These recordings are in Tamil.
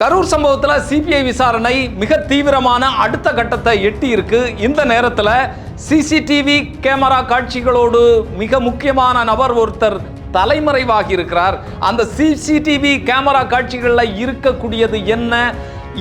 கரூர் சம்பவத்தில் சிபிஐ விசாரணை மிக தீவிரமான அடுத்த கட்டத்தை எட்டி இருக்கு இந்த நேரத்தில் சிசிடிவி கேமரா காட்சிகளோடு மிக முக்கியமான நபர் ஒருத்தர் தலைமறைவாகி இருக்கிறார் அந்த சிசிடிவி கேமரா காட்சிகளில் இருக்கக்கூடியது என்ன?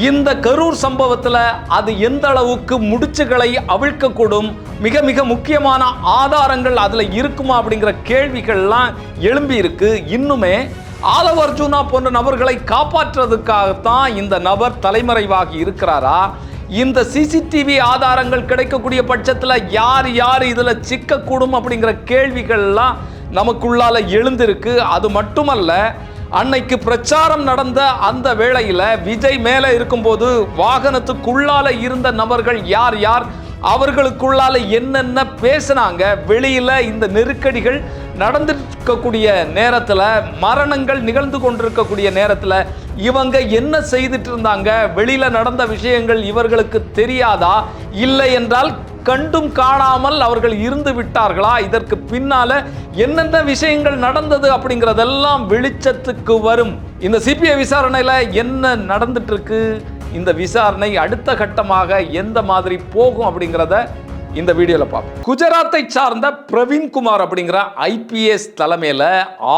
இந்த கரூர் சம்பவத்தில் அது எந்த அளவுக்கு முடிச்சுகளை அவிழ்க்கக்கூடும்? மிக மிக முக்கியமான ஆதாரங்கள் அதில் இருக்குமா அப்படிங்கிற கேள்விகள்லாம் எழும்பி இருக்கு இன்னுமே ஆதவ அர்ஜுனா போன்ற நபர்களை காப்பாற்றுறதுக்காகத்தான் இந்த நபர் தலைமறைவாகி இருக்கிறாரா? இந்த சிசிடிவி ஆதாரங்கள் கிடைக்கக்கூடிய பட்சத்தில் யார் யார் இதில் சிக்கக்கூடும் அப்படிங்கிற கேள்விகள்லாம் நமக்குள்ளால எழுந்திருக்கு. அது மட்டுமல்ல அன்னைக்கு பிரச்சாரம் நடந்த அந்த வேளையில் விஜய் மேலே இருக்கும்போது வாகனத்துக்குள்ளால இருந்த நபர்கள் யார் யார்? அவர்களுக்குள்ளால என்னென்ன பேசினாங்க? வெளியில் இந்த நெருக்கடிகள் நடந்திருக்கக்கூடிய நேரத்தில் மரணங்கள் நிகழ்ந்து கொண்டிருக்கக்கூடிய நேரத்தில் இவங்க என்ன செய்துட்டு இருந்தாங்க வெளியில் நடந்த விஷயங்கள் இவர்களுக்கு தெரியாதா? இல்லை என்றால் கண்டும் காணாமல் அவர்கள் இருந்து விட்டார்களா? இதற்கு பின்னால என்னென்ன விஷயங்கள் நடந்தது அப்படிங்கிறதெல்லாம் வெளிச்சத்துக்கு வரும். இந்த சிபிஐ விசாரணையில் என்ன நடந்துட்டு இருக்கு இந்த விசாரணை அடுத்த கட்டமாக எந்த மாதிரி போகும் அப்படிங்கிறத இந்த வீடியோவில் பார்ப்போம் குஜராத்தை சார்ந்த பிரவீன்குமார் அப்படிங்கிற ஐபிஎஸ் தலைமையில்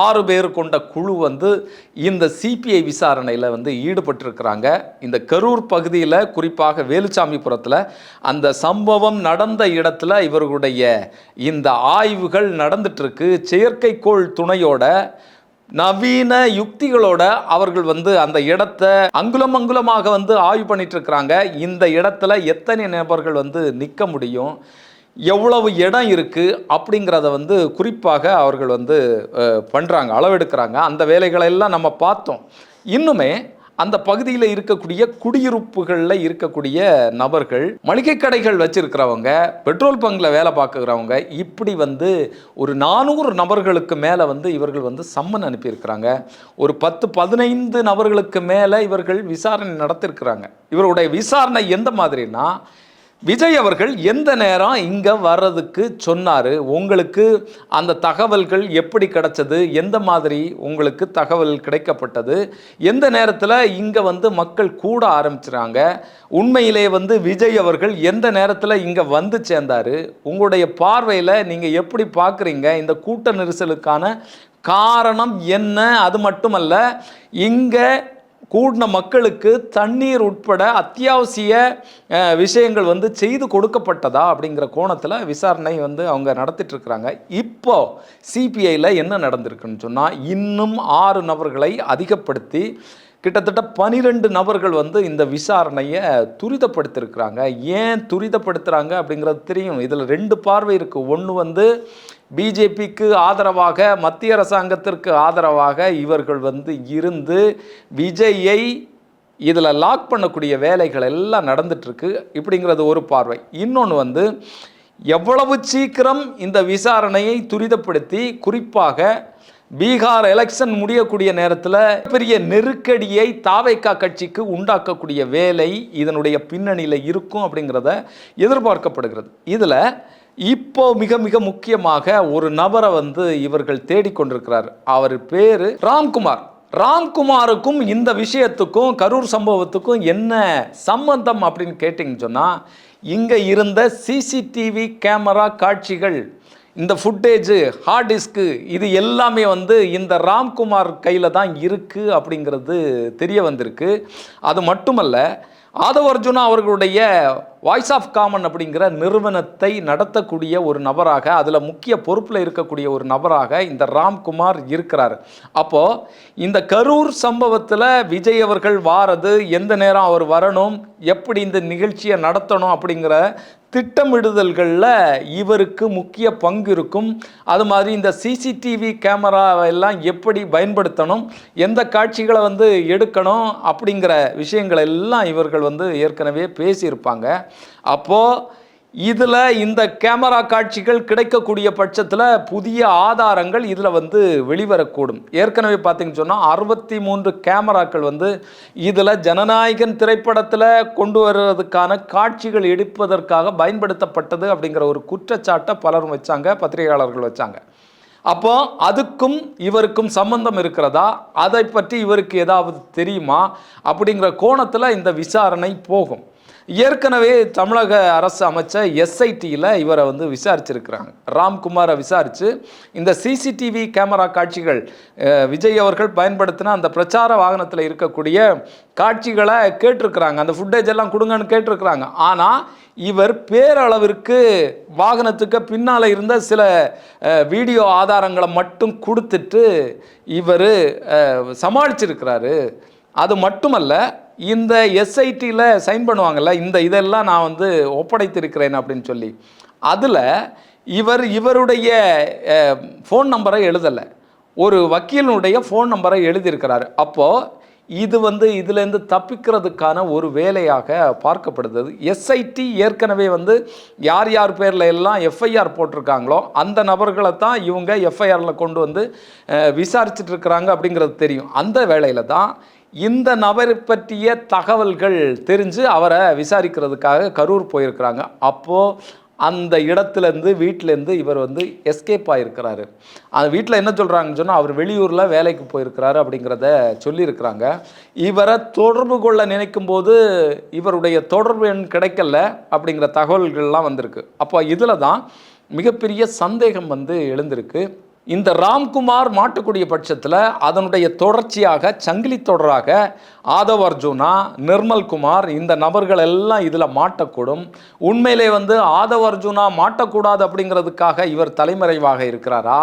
ஆறு பேர் கொண்ட குழு வந்து இந்த சிபிஐ விசாரணையில் வந்து ஈடுபட்டிருக்கிறாங்க. இந்த கரூர் பகுதியில் குறிப்பாக வேலுச்சாமிபுரத்தில் அந்த சம்பவம் நடந்த இடத்துல இவர்களுடைய இந்த ஆய்வுகள் நடந்துட்டு இருக்கு. செயற்கைக்கோள் துணையோட நவீன யுக்திகளோட அவர்கள் வந்து அந்த இடத்த அங்குலம் அங்குலமாக வந்து ஆய்வு பண்ணிட்டு இருக்கிறாங்க இந்த இடத்துல எத்தனை நபர்கள் வந்து நிற்க முடியும்? எவ்வளவு இடம் இருக்குது அப்படிங்கிறத வந்து குறிப்பாக அவர்கள் வந்து பண்ணுறாங்க அளவெடுக்கிறாங்க. அந்த வேலைகளை எல்லாம் நம்ம பார்த்தோம். இன்னுமே அந்த பகுதியில் இருக்கக்கூடிய குடியிருப்புகளில் இருக்கக்கூடிய நபர்கள் மளிகை கடைகள் வச்சிருக்கிறவங்க பெட்ரோல் பங்கில் வேலை பார்க்குறவங்க இப்படி வந்து ஒரு நானூறு நபர்களுக்கு மேலே வந்து இவர்கள் வந்து சம்மன் அனுப்பியிருக்கிறாங்க. ஒரு பத்து பதினைந்து நபர்களுக்கு மேலே இவர்கள் விசாரணை நடத்திருக்கிறாங்க இவருடைய விசாரணை எந்த மாதிரினா விஜய் அவர்கள் எந்த நேரம் இங்கே வர்றதுக்கு சொன்னார்? உங்களுக்கு அந்த தகவல்கள் எப்படி கிடைச்சது? எந்த மாதிரி உங்களுக்கு தகவல் கிடைக்கப்பட்டது? எந்த நேரத்தில் இங்கே வந்து மக்கள் கூட ஆரம்பிச்சுறாங்க? உண்மையிலே வந்து விஜய் அவர்கள் எந்த நேரத்தில் இங்கே வந்து சேர்ந்தார்? உங்களுடைய பார்வையில் நீங்கள் எப்படி பார்க்குறீங்க? இந்த கூட்ட நெரிசலுக்கான காரணம் என்ன? அது மட்டுமல்ல இங்கே கூடின மக்களுக்கு தண்ணீர் உட்பட அத்தியாவசிய விஷயங்கள் வந்து செய்து கொடுக்கப்பட்டதா அப்படிங்கிற கோணத்தில் விசாரணை வந்து அவங்க நடத்திட்டுருக்குறாங்க இப்போ சிபிஐயில் என்ன நடந்திருக்குன்னு சொன்னால் இன்னும் ஆறு நபர்களை அதிகப்படுத்தி கிட்டத்தட்ட பனிரெண்டு நபர்கள் வந்து இந்த விசாரணையை துரிதப்படுத்திருக்கிறாங்க. ஏன் துரிதப்படுத்துகிறாங்க அப்படிங்கிறது தெரியும். இதில் ரெண்டு பார்வை இருக்குது ஒன்று வந்து பிஜேபிக்கு ஆதரவாக மத்திய அரசாங்கத்திற்கு ஆதரவாக இவர்கள் வந்து இருந்து விஜயை இதில் லாக் பண்ணக்கூடிய வேலைகள் எல்லாம் நடந்துட்டுருக்கு இப்படிங்கிறது ஒரு பார்வை. இன்னொன்று வந்து எவ்வளவு சீக்கிரம் இந்த விசாரணையை துரிதப்படுத்தி குறிப்பாக பீகார் எலெக்ஷன் முடியக்கூடிய நேரத்தில் பெரிய நெருக்கடியை தாவைக்கா கட்சிக்கு உண்டாக்கக்கூடிய வேலை இதனுடைய பின்னணியில் இருக்கும் அப்படிங்கிறத எதிர்பார்க்கப்படுகிறது. இதில் இப்போ மிக மிக முக்கியமாக ஒரு நபரை வந்து இவர்கள் தேடிக்கொண்டிருக்கிறார். அவர் பேர் ராம்குமார். ராம்குமாருக்கும் இந்த விஷயத்துக்கும் கரூர் சம்பவத்துக்கும் என்ன சம்பந்தம் அப்படின்னு கேட்டிங்கன்னு சொன்னால் இங்கே இருந்த சிசிடிவி கேமரா காட்சிகள் இந்த ஃபுட்டேஜு ஹார்ட் டிஸ்க்கு இது எல்லாமே வந்து இந்த ராம்குமார் கையில் தான் இருக்குது அப்படிங்கிறது தெரிய வந்திருக்கு. அது மட்டுமல்ல ஆதவ அர்ஜுனா அவர்களுடைய வாய்ஸ் ஆஃப் காமன் அப்படிங்கிற நிறுவனத்தை நடத்தக்கூடிய ஒரு நபராக அதில் முக்கிய பொறுப்பில் இருக்கக்கூடிய ஒரு நபராக இந்த ராம்குமார் இருக்கிறார். அப்போது இந்த கரூர் சம்பவத்தில் விஜய் அவர்கள் வாரது எந்த நேரம் அவர் வரணும் எப்படி இந்த நிகழ்ச்சியை நடத்தணும் அப்படிங்கிற திட்டமிடுதல்களில் இவருக்கு முக்கிய பங்கு இருக்கும். அது மாதிரி இந்த சிசிடிவி கேமராவெல்லாம் எப்படி பயன்படுத்தணும் எந்த காட்சிகளை வந்து எடுக்கணும் அப்படிங்கிற விஷயங்கள் எல்லாம் இவர்கள் வந்து ஏற்கனவே பேசியிருப்பாங்க. அப்போது இதில் இந்த கேமரா காட்சிகள் கிடைக்கக்கூடிய பட்சத்தில் புதிய ஆதாரங்கள் இதில் வந்து வெளிவரக்கூடும். ஏற்கனவே பார்த்தீங்கன்னு சொன்னால் அறுபத்தி மூன்று கேமராக்கள் வந்து இதில் ஜனநாயகன் திரைப்படத்தில் கொண்டு வர்றதுக்கான காட்சிகள் எடுப்பதற்காக பயன்படுத்தப்பட்டது அப்படிங்கிற ஒரு குற்றச்சாட்டை பலரும் வச்சாங்க பத்திரிகையாளர்கள் வச்சாங்க. அப்போ அதுக்கும் இவருக்கும் சம்பந்தம் இருக்கிறதா? அதை பற்றி இவருக்கு ஏதாவது தெரியுமா? அப்படிங்கிற கோணத்தில் இந்த விசாரணை போகும். ஏற்கனவே தமிழக அரசு அமைச்ச எஸ்ஐடியில் இவரை வந்து விசாரிச்சிருக்கிறாங்க. ராம்குமாரை விசாரித்து இந்த சிசிடிவி கேமரா காட்சிகள் விஜய் அவர்கள் பயன்படுத்தின அந்த பிரச்சார வாகனத்தில் இருக்கக்கூடிய காட்சிகளை கேட்டிருக்கிறாங்க. அந்த ஃபுட்டேஜ் எல்லாம் கொடுங்கன்னு கேட்டிருக்கிறாங்க. ஆனால் இவர் பேரளவிற்கு வாகனத்துக்கு பின்னால் இருந்த சில வீடியோ ஆதாரங்களை மட்டும் கொடுத்துட்டு இவர் சமாளிச்சிருக்கிறாரு. அது மட்டுமல்ல இந்த எஸ்ஐடியில் சைன் பண்ணுவாங்கள்ல இந்த இதெல்லாம் நான் வந்து ஒப்படைத்திருக்கிறேன் அப்படின்னு சொல்லி. அதில் இவர் இவருடைய ஃபோன் நம்பரை எழுதலை. ஒரு வக்கீலினுடைய ஃபோன் நம்பரை எழுதியிருக்கிறாரு. அப்போது இது வந்து இதுலேருந்து தப்பிக்கிறதுக்கான ஒரு வேலையாக பார்க்கப்படுது எஸ்ஐடி ஏற்கனவே வந்து யார் யார் பேரில் எல்லாம் எஃப்ஐஆர் போட்டிருக்காங்களோ அந்த நபர்களை தான் இவங்க எஃப்ஐஆரில் கொண்டு வந்து அஹ், விசாரிச்சுட்டு இருக்கிறாங்க அப்படிங்கிறது தெரியும். அந்த வேலையில் தான் இந்த நபரை பற்றிய தகவல்கள் தெரிஞ்சு அவரை விசாரிக்கிறதுக்காக கரூர் போயிருக்கிறாங்க. அப்போது அந்த இடத்துலேருந்து வீட்டிலேருந்து இவர் வந்து எஸ்கேப் ஆகிருக்கிறாரு அந்த வீட்டில் என்ன சொல்கிறாங்கன்னு சொன்னால் அவர் வெளியூரில் வேலைக்கு போயிருக்கிறாரு அப்படிங்கிறத சொல்லியிருக்கிறாங்க. இவரை தொடர்பு கொள்ள நினைக்கும் போது இவருடைய தொடர்பு எண் கிடைக்கல அப்படிங்கிற தகவல்கள்லாம் வந்திருக்கு. அப்போ இதில் தான் மிகப்பெரிய சந்தேகம் வந்து எழுந்திருக்கு. இந்த ராம்குமார் மாட்டக்கூடிய பட்சத்தில் அதனுடைய தொடர்ச்சியாக சங்கிலி தொடராக ஆதவ் அர்ஜுனா நிர்மல்குமார் இந்த நபர்கள் எல்லாம் இதில் மாட்டக்கூடும். உண்மையிலே வந்து ஆதவ் அர்ஜுனா மாட்டக்கூடாது அப்படிங்கிறதுக்காக இவர் தலைமறைவாக இருக்கிறாரா?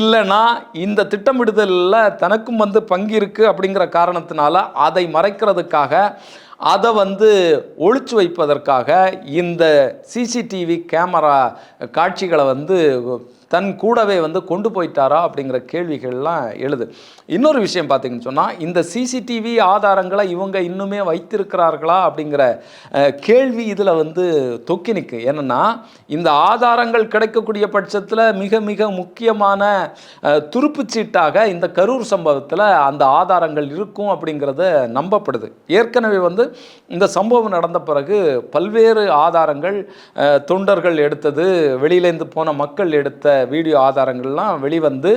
இல்லைனா இந்த திட்டமிடுதலில் தனக்கும் வந்து பங்கு இருக்குது அப்படிங்கிற காரணத்தினால அதை மறைக்கிறதுக்காக அதை வந்து ஒழிச்சு வைப்பதற்காக இந்த சிசிடிவி கேமரா காட்சிகளை வந்து தன் கூடவே வந்து கொண்டு போயிட்டாரா அப்படிங்கிற கேள்விகள்லாம் எழுது. இன்னொரு விஷயம் பார்த்தீங்கன்னு சொன்னால் இந்த சிசிடிவி ஆதாரங்களை இவங்க இன்னுமே வைத்திருக்கிறார்களா அப்படிங்கிற கேள்வி இதில் வந்து தொக்கி நிற்கு என்னென்னா இந்த ஆதாரங்கள் கிடைக்கக்கூடிய பட்சத்தில் மிக மிக முக்கியமான துருப்புச்சீட்டாக இந்த கரூர் சம்பவத்தில் அந்த ஆதாரங்கள் இருக்கும் அப்படிங்கிறத நம்பப்படுது. ஏற்கனவே வந்து இந்த சம்பவம் நடந்த பிறகு பல்வேறு ஆதாரங்கள் தொண்டர்கள் எடுத்தது வெளியிலேருந்து போன மக்கள் எடுத்த வீடியோ ஆதாரங்கள்லாம் வெளிவந்து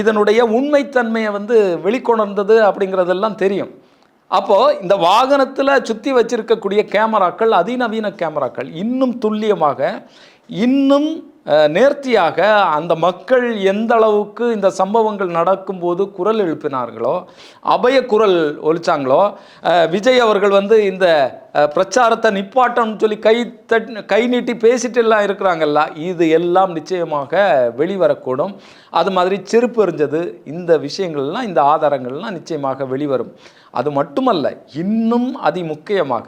இதனுடைய உண்மைத்தன்மையை வந்து வெளிக்கொணர்ந்தது அப்படிங்கிறதெல்லாம் தெரியும். அப்போது இந்த வாகனத்தில் சுற்றி வச்சிருக்கக்கூடிய கேமராக்கள் அதிநவீன கேமராக்கள் இன்னும் துல்லியமாக இன்னும் நேர்த்தியாக அந்த மக்கள் எந்த அளவுக்கு இந்த சம்பவங்கள் நடக்கும்போது குரல் எழுப்பினார்களோ அபய குரல் ஒலிச்சாங்களோ விஜய் அவர்கள் வந்து இந்த பிரச்சாரத்தை நிப்பாட்டம்னு சொல்லி கை தட் கை நீட்டி பேசிட்டு எல்லாம் இருக்கிறாங்கல்ல இது எல்லாம் நிச்சயமாக வெளிவரக்கூடும். அது மாதிரி செருப்பு எறிஞ்சது இந்த விஷயங்கள்லாம் இந்த ஆதாரங்கள்லாம் நிச்சயமாக வெளிவரும். அது மட்டுமல்ல இன்னும் அதி முக்கியமாக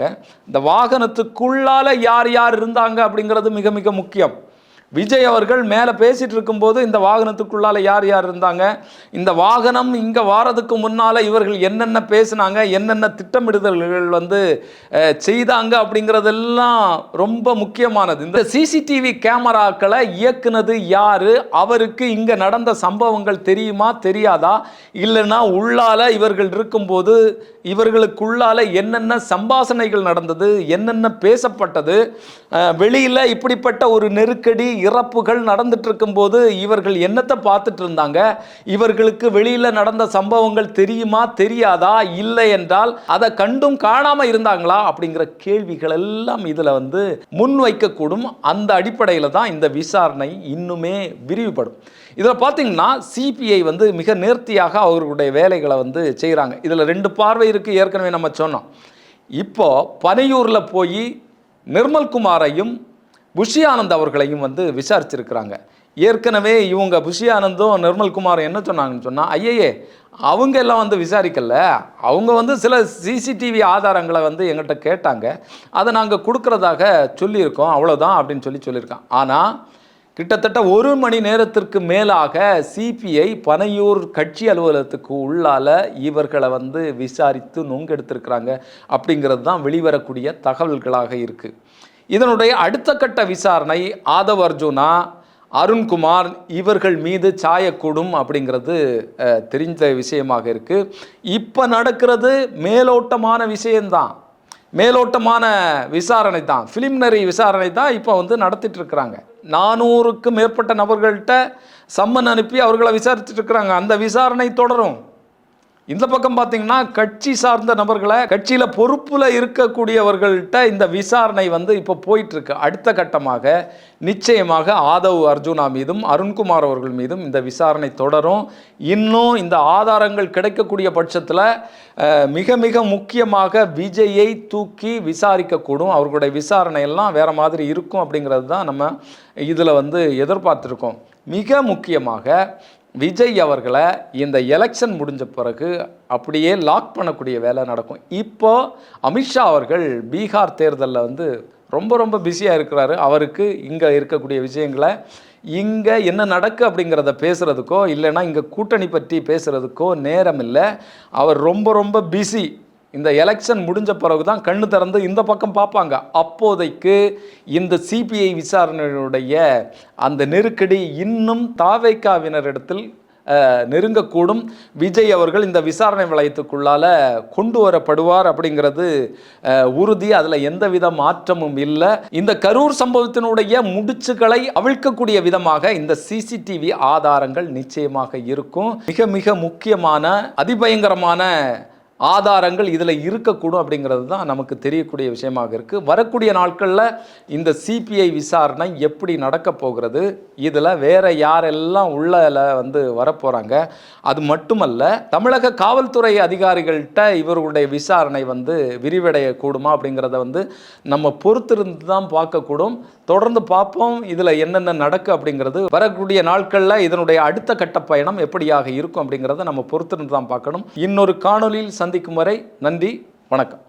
இந்த வாகனத்துக்குள்ளால யார் யார் இருந்தாங்க அப்படிங்கிறது மிக மிக முக்கியம். விஜய் அவர்கள் மேலே பேசிகிட்டு இருக்கும்போது இந்த வாகனத்துக்குள்ளால யார் யார் இருந்தாங்க? இந்த வாகனம் இங்கே வாரதுக்கு முன்னால் இவர்கள் என்னென்ன பேசினாங்க? என்னென்ன திட்டமிடுதல்கள் வந்து செய்தாங்க அப்படிங்கிறதெல்லாம் ரொம்ப முக்கியமானது. இந்த சிசிடிவி கேமராக்களை இயக்குனது யார்? அவருக்கு இங்கே நடந்த சம்பவங்கள் தெரியுமா? தெரியாதா? இல்லைன்னா உள்ளால இவர்கள் இருக்கும்போது இவர்களுக்குள்ளால என்னென்ன சம்பாசனைகள் நடந்தது? என்னென்ன பேசப்பட்டது? வெளியில் இப்படிப்பட்ட ஒரு நெருக்கடி இறப்புகள் நடந்துட்டு இருக்கும்போது இவர்கள் என்னத்தை பார்த்துட்டு இருந்தாங்க இவர்களுக்கு வெளியில் நடந்த சம்பவங்கள் தெரியுமா தெரியாதா இல்லை என்றால் அதை கண்டும் காணாமல் இருந்தாங்களா அப்படிங்கிற கேள்விகள் எல்லாம் இதில் வந்து முன்வைக்கக்கூடும் அந்த அடிப்படையில் தான் இந்த விசாரணை இன்னுமே விரிவுபடும். இதில் பார்த்தீங்கன்னா சிபிஐ வந்து மிக நேர்த்தியாக அவர்களுடைய வேலைகளை வந்து செய்கிறாங்க. இதில் ரெண்டு பார்வை இருக்குது ஏற்கனவே நம்ம சொன்னோம். இப்போ பனையூரில் போய் நிர்மல்குமாரையும் புஷி ஆனந்த் அவர்களையும் வந்து விசாரிச்சிருக்கிறாங்க. ஏற்கனவே இவங்க புஷி ஆனந்தும் நிர்மல்குமாரும் என்ன சொன்னாங்கன்னு சொன்னால் ஐயையே அவங்க எல்லாம் வந்து விசாரிக்கல. அவங்க வந்து சில சிசிடிவி ஆதாரங்களை வந்து எங்கள்கிட்ட கேட்டாங்க. அதை நாங்கள் கொடுக்குறதாக சொல்லியிருக்கோம். அவ்வளோதான் அப்படின்னு சொல்லி சொல்லியிருக்கான். ஆனால் கிட்டத்தட்ட ஒரு மணி நேரத்திற்கு மேலாக சிபிஐ பனையூர் கட்சி அலுவலகத்துக்கு உள்ளால இவர்களை வந்து விசாரித்து நொங்கெடுத்திருக்கிறாங்க. அப்படிங்கிறது தான் வெளிவரக்கூடிய தகவல்களாக இருக்குது இதனுடைய அடுத்த கட்ட விசாரணை ஆதவ் அர்ஜுனா அருண்குமார் இவர்கள் மீது சாயக்கூடும் அப்படிங்கிறது தெரிந்த விஷயமாக இருக்குது இப்போ நடக்கிறது மேலோட்டமான விஷயந்தான் மேலோட்டமான விசாரணை தான் ஃபிலிம்னரி விசாரணை தான் இப்போ வந்து நடத்திட்டு இருக்கிறாங்க நானூறுக்கும் மேற்பட்ட நபர்கள்ட்ட சம்மன் அனுப்பி அவர்களை விசாரிச்சுட்டு இருக்கிறாங்க. அந்த விசாரணை தொடரும். இந்த பக்கம் பார்த்தீங்கன்னா கட்சி சார்ந்த நபர்களை கட்சியில் பொறுப்பில் இருக்கக்கூடியவர்கள்ட்ட இந்த விசாரணை வந்து இப்போ போயிட்டுருக்கு. அடுத்த கட்டமாக நிச்சயமாக ஆதவ் அர்ஜுனா மீதும் அருண்குமார் அவர்கள் மீதும் இந்த விசாரணை தொடரும். இன்னும் இந்த ஆதாரங்கள் கிடைக்கக்கூடிய பட்சத்தில் மிக மிக முக்கியமாக விஜயை தூக்கி விசாரிக்கக்கூடும். அவர்களுடைய விசாரணை எல்லாம் மாதிரி இருக்கும் அப்படிங்கிறது தான் நம்ம இதில் வந்து எதிர்பார்த்துருக்கோம். மிக முக்கியமாக விஜய் அவர்களை இந்த எலெக்ஷன் முடிஞ்ச பிறகு அப்படியே லாக் பண்ணக்கூடிய வேலை நடக்கும். இப்போ அமித்ஷா அவர்கள் பீகார் தேர்தலில் வந்து ரொம்ப ரொம்ப பிஸியாக இருக்கிறாரு. அவருக்கு இங்கே இருக்கக்கூடிய விஷயங்களை இங்கே என்ன நடக்கு அப்படிங்கிறத பேசுகிறதுக்கோ இல்லைன்னா இங்கே கூட்டணி பற்றி பேசுகிறதுக்கோ நேரம் இல்லை. அவர் ரொம்ப ரொம்ப பிஸி இந்த எலெக்ஷன் முடிஞ்ச பிறகு தான் கண்ணு திறந்து இந்த பக்கம் பார்ப்பாங்க. அப்போதைக்கு இந்த சிபிஐ விசாரணையுடைய அந்த நெருக்கடி இன்னும் தாவைக்காவினரிடத்தில் நெருங்கக்கூடும். விஜய் அவர்கள் இந்த விசாரணை வளையத்துக்குள்ளால் கொண்டு வரப்படுவார் அப்படிங்கிறது உறுதி. அதில் எந்தவித மாற்றமும் இல்லை. இந்த கரூர் சம்பவத்தினுடைய முடிச்சுகளை அவிழ்க்கக்கூடிய விதமாக இந்த சிசிடிவி ஆதாரங்கள் நிச்சயமாக இருக்கும். மிக மிக முக்கியமான அதிபயங்கரமான ஆதாரங்கள் இதில் இருக்கக்கூடும் அப்படிங்கிறது தான் நமக்கு தெரியக்கூடிய விஷயமாக இருக்குது வரக்கூடிய நாட்களில் இந்த சிபிஐ விசாரணை எப்படி நடக்க போகிறது? இதில் வேறு யாரெல்லாம் உள்ள வந்து வரப்போகிறாங்க அது மட்டுமல்ல தமிழக காவல்துறை அதிகாரிகள்கிட்ட இவர்களுடைய விசாரணை வந்து விரிவடையக்கூடுமா அப்படிங்கிறத வந்து நம்ம பொறுத்திருந்து தான் பார்க்கக்கூடும். தொடர்ந்து பார்ப்போம் இதில் என்னென்ன நடக்கு அப்படிங்கிறது. வரக்கூடிய நாட்களில் இதனுடைய அடுத்த கட்ட பயணம் எப்படியாக இருக்கும் அப்படிங்கிறத நம்ம பொறுத்திருந்து தான் பார்க்கணும். இன்னொரு காணொலியில் சந்தி சந்திக்கும் வரை நன்றி வணக்கம்.